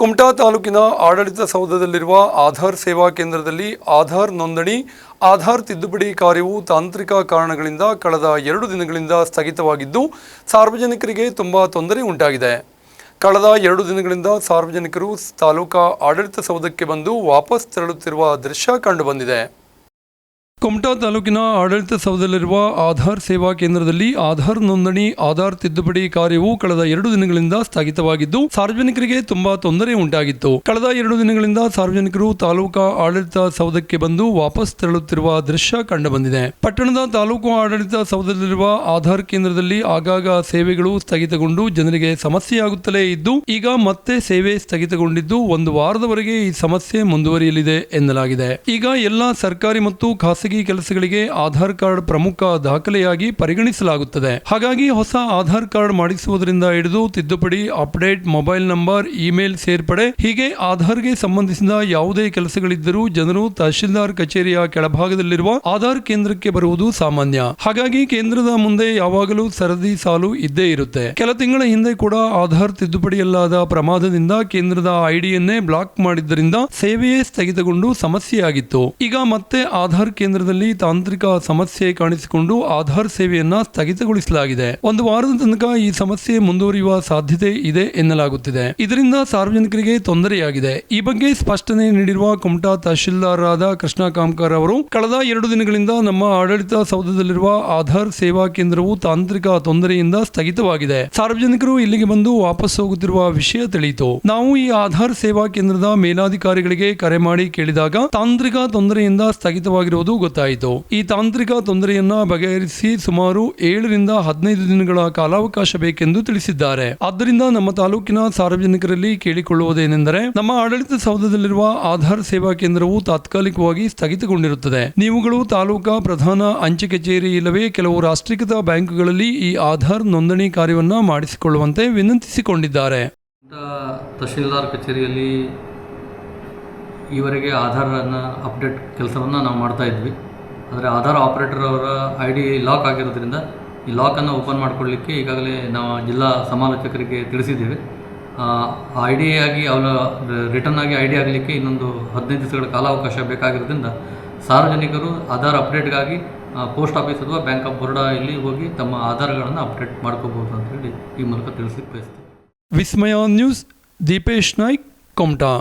ಕುಮಟಾ ತಾಲೂಕಿನ ಆಡಳಿತ ಸೌಧದಲ್ಲಿರುವ ಆಧಾರ್ ಸೇವಾ ಕೇಂದ್ರದಲ್ಲಿ ಆಧಾರ್ ನೋಂದಣಿ, ಆಧಾರ್ ತಿದ್ದುಪಡಿ ಕಾರ್ಯವು ತಾಂತ್ರಿಕ ಕಾರಣಗಳಿಂದ ಕಳೆದ ಎರಡು ದಿನಗಳಿಂದ ಸ್ಥಗಿತವಾಗಿದ್ದು, ಸಾರ್ವಜನಿಕರಿಗೆ ತುಂಬ ತೊಂದರೆ ಉಂಟಾಗಿದೆ. ಕಳೆದ ಎರಡು ದಿನಗಳಿಂದ ಸಾರ್ವಜನಿಕರು ತಾಲೂಕಾ ಆಡಳಿತ ಸೌಧಕ್ಕೆ ಬಂದು ವಾಪಸ್ ತೆರಳುತ್ತಿರುವ ದೃಶ್ಯ ಕಂಡುಬಂದಿದೆ. ಕುಮಟಾ ತಾಲೂಕಿನ ಆಡಳಿತ ಸೌಧದಲ್ಲಿರುವ ಆಧಾರ್ ಸೇವಾ ಕೇಂದ್ರದಲ್ಲಿ ಆಧಾರ್ ನೋಂದಣಿ, ಆಧಾರ್ ತಿದ್ದುಪಡಿ ಕಾರ್ಯವು ಕಳೆದ ಎರಡು ದಿನಗಳಿಂದ ಸ್ಥಗಿತವಾಗಿದ್ದು, ಸಾರ್ವಜನಿಕರಿಗೆ ತುಂಬಾ ತೊಂದರೆ ಉಂಟಾಗಿತ್ತು. ಕಳೆದ ಎರಡು ದಿನಗಳಿಂದ ಸಾರ್ವಜನಿಕರು ತಾಲೂಕಾ ಆಡಳಿತ ಸೌಧಕ್ಕೆ ಬಂದು ವಾಪಸ್ ತೆರಳುತ್ತಿರುವ ದೃಶ್ಯ ಕಂಡುಬಂದಿದೆ. ಪಟ್ಟಣದ ತಾಲೂಕು ಆಡಳಿತ ಸೌಧದಲ್ಲಿರುವ ಆಧಾರ್ ಕೇಂದ್ರದಲ್ಲಿ ಆಗಾಗ ಸೇವೆಗಳು ಸ್ಥಗಿತಗೊಂಡು ಜನರಿಗೆ ಸಮಸ್ಯೆಯಾಗುತ್ತಲೇ ಇದ್ದು, ಈಗ ಮತ್ತೆ ಸೇವೆ ಸ್ಥಗಿತಗೊಂಡಿದ್ದು ಒಂದು ವಾರದವರೆಗೆ ಈ ಸಮಸ್ಯೆ ಮುಂದುವರಿಯಲಿದೆ ಎನ್ನಲಾಗಿದೆ. ಈಗ ಎಲ್ಲ ಸರ್ಕಾರಿ ಮತ್ತು ಖಾಸಗಿ ಕೆಲಸಗಳಿಗೆ ಆಧಾರ್ ಕಾರ್ಡ್ ಪ್ರಮುಖ ದಾಖಲೆಯಾಗಿ ಪರಿಗಣಿಸಲಾಗುತ್ತದೆ. ಹಾಗಾಗಿ ಹೊಸ ಆಧಾರ್ ಕಾರ್ಡ್ ಮಾಡಿಸುವುದರಿಂದ ಹಿಡಿದು ತಿದ್ದುಪಡಿ, ಅಪ್ಡೇಟ್, ಮೊಬೈಲ್ ನಂಬರ್, ಇಮೇಲ್ ಸೇರ್ಪಡೆ, ಹೀಗೆ ಆಧಾರ್ಗೆ ಸಂಬಂಧಿಸಿದ ಯಾವುದೇ ಕೆಲಸಗಳಿದ್ದರೂ ಜನರು ತಹಶೀಲ್ದಾರ್ ಕಚೇರಿಯ ಕೆಳಭಾಗದಲ್ಲಿರುವ ಆಧಾರ್ ಕೇಂದ್ರಕ್ಕೆ ಬರುವುದು ಸಾಮಾನ್ಯ. ಹಾಗಾಗಿ ಕೇಂದ್ರದ ಮುಂದೆ ಯಾವಾಗಲೂ ಸರದಿ ಸಾಲು ಇದ್ದೇ ಇರುತ್ತೆ. ಕೆಲ ತಿಂಗಳ ಹಿಂದೆ ಕೂಡ ಆಧಾರ್ ತಿದ್ದುಪಡಿಯಲ್ಲಾದ ಪ್ರಮಾದದಿಂದ ಕೇಂದ್ರದ ಐಡಿಯನ್ನೇ ಬ್ಲಾಕ್ ಮಾಡಿದ್ದರಿಂದ ಸೇವೆಯೇ ಸ್ಥಗಿತಗೊಂಡು ಸಮಸ್ಯೆಯಾಗಿತ್ತು. ಈಗ ಮತ್ತೆ ಆಧಾರ್ ಕೇಂದ್ರದಲ್ಲಿ ತಾಂತ್ರಿಕ ಸಮಸ್ಯೆ ಕಾಣಿಸಿಕೊಂಡು ಆಧಾರ್ ಸೇವೆಯನ್ನ ಸ್ಥಗಿತಗೊಳಿಸಲಾಗಿದೆ. ಒಂದು ವಾರದ ತನಕ ಈ ಸಮಸ್ಯೆ ಮುಂದುವರಿಯುವ ಸಾಧ್ಯತೆ ಇದೆ ಎನ್ನಲಾಗುತ್ತಿದೆ. ಇದರಿಂದ ಸಾರ್ವಜನಿಕರಿಗೆ ತೊಂದರೆಯಾಗಿದೆ. ಈ ಬಗ್ಗೆ ಸ್ಪಷ್ಟನೆ ನೀಡಿರುವ ಕುಮಟಾ ತಹಶೀಲ್ದಾರರಾದ ಕೃಷ್ಣ ಕಾಮ್ಕರ್ ಅವರು, ಕಳೆದ ಎರಡು ದಿನಗಳಿಂದ ನಮ್ಮ ಆಡಳಿತ ಸೌಧದಲ್ಲಿರುವ ಆಧಾರ್ ಸೇವಾ ಕೇಂದ್ರವು ತಾಂತ್ರಿಕ ತೊಂದರೆಯಿಂದ ಸ್ಥಗಿತವಾಗಿದೆ. ಸಾರ್ವಜನಿಕರು ಇಲ್ಲಿಗೆ ಬಂದು ವಾಪಸ್ ಹೋಗುತ್ತಿರುವ ವಿಷಯ ತಿಳಿಯಿತು. ನಾವು ಈ ಆಧಾರ್ ಸೇವಾ ಕೇಂದ್ರದ ಮೇಲಾಧಿಕಾರಿಗಳಿಗೆ ಕರೆ ಮಾಡಿ ಕೇಳಿದಾಗ ತಾಂತ್ರಿಕ ತೊಂದರೆಯಿಂದ ಸ್ಥಗಿತವಾಗಿರುವುದು ಗೊತ್ತಾಯಿತು. ಈ ತಾಂತ್ರಿಕ ತೊಂದರೆಯನ್ನ ಬಗೆಹರಿಸಿ ಸುಮಾರು ಏಳರಿಂದ ಹದಿನೈದು ದಿನಗಳ ಕಾಲಾವಕಾಶ ಬೇಕೆಂದು ತಿಳಿಸಿದ್ದಾರೆ. ಆದ್ದರಿಂದ ನಮ್ಮ ತಾಲೂಕಿನ ಸಾರ್ವಜನಿಕರಲ್ಲಿ ಕೇಳಿಕೊಳ್ಳುವುದೇನೆಂದರೆ, ನಮ್ಮ ಆಡಳಿತ ಸೌಧದಲ್ಲಿರುವ ಆಧಾರ್ ಸೇವಾ ಕೇಂದ್ರವು ತಾತ್ಕಾಲಿಕವಾಗಿ ಸ್ಥಗಿತಗೊಂಡಿರುತ್ತದೆ. ನೀವುಗಳು ತಾಲೂಕಾ ಪ್ರಧಾನ ಅಂಚೆ ಕಚೇರಿ ಇಲ್ಲವೇ ಕೆಲವು ರಾಷ್ಟ್ರೀಕೃತ ಬ್ಯಾಂಕ್ಗಳಲ್ಲಿ ಈ ಆಧಾರ್ ನೋಂದಣಿ ಕಾರ್ಯವನ್ನ ಮಾಡಿಸಿಕೊಳ್ಳುವಂತೆ ವಿನಂತಿಸಿಕೊಂಡಿದ್ದಾರೆ. ತಹಶೀಲ್ದಾರ್ ಕಚೇರಿಯಲ್ಲಿ ಈವರೆಗೆ ಆಧಾರನ ಅಪ್ಡೇಟ್ ಕೆಲಸವನ್ನು ನಾವು ಮಾಡ್ತಾ ಇದ್ವಿ. ಆದರೆ ಆಧಾರ್ ಆಪರೇಟರ್ ಅವರ ಐ ಡಿ ಲಾಕ್ ಆಗಿರೋದ್ರಿಂದ ಈ ಲಾಕನ್ನು ಓಪನ್ ಮಾಡಿಕೊಳ್ಳಿಕ್ಕೆ ಈಗಾಗಲೇ ನಾವು ಜಿಲ್ಲಾ ಸಮಾಲೋಚಕರಿಗೆ ತಿಳಿಸಿದ್ದೇವೆ. ಐ ಡಿ ಆಗಿ ಅವರ ರಿಟರ್ನ್ ಆಗಿ ಐ ಡಿ ಆಗಲಿಕ್ಕೆ ಇನ್ನೊಂದು ಹದಿನೈದು ದಿವಸಗಳ ಕಾಲಾವಕಾಶ ಬೇಕಾಗಿರೋದ್ರಿಂದ ಸಾರ್ವಜನಿಕರು ಆಧಾರ್ ಅಪ್ಡೇಟ್ಗಾಗಿ ಪೋಸ್ಟ್ ಆಫೀಸ್ ಅಥವಾ ಬ್ಯಾಂಕ್ ಆಫ್ ಬರೋಡಾ ಇಲ್ಲಿ ಹೋಗಿ ತಮ್ಮ ಆಧಾರ್ಗಳನ್ನು ಅಪ್ಡೇಟ್ ಮಾಡ್ಕೋಬಹುದು ಅಂತ ಹೇಳಿ ಈ ಮೂಲಕ ತಿಳಿಸಿ ಬಯಸ್ತೀನಿ. ವಿಸ್ಮಯ ನ್ಯೂಸ್, ದೀಪೇಶ್ ನಾಯ್ಕ್, ಕೊಮಟಾ.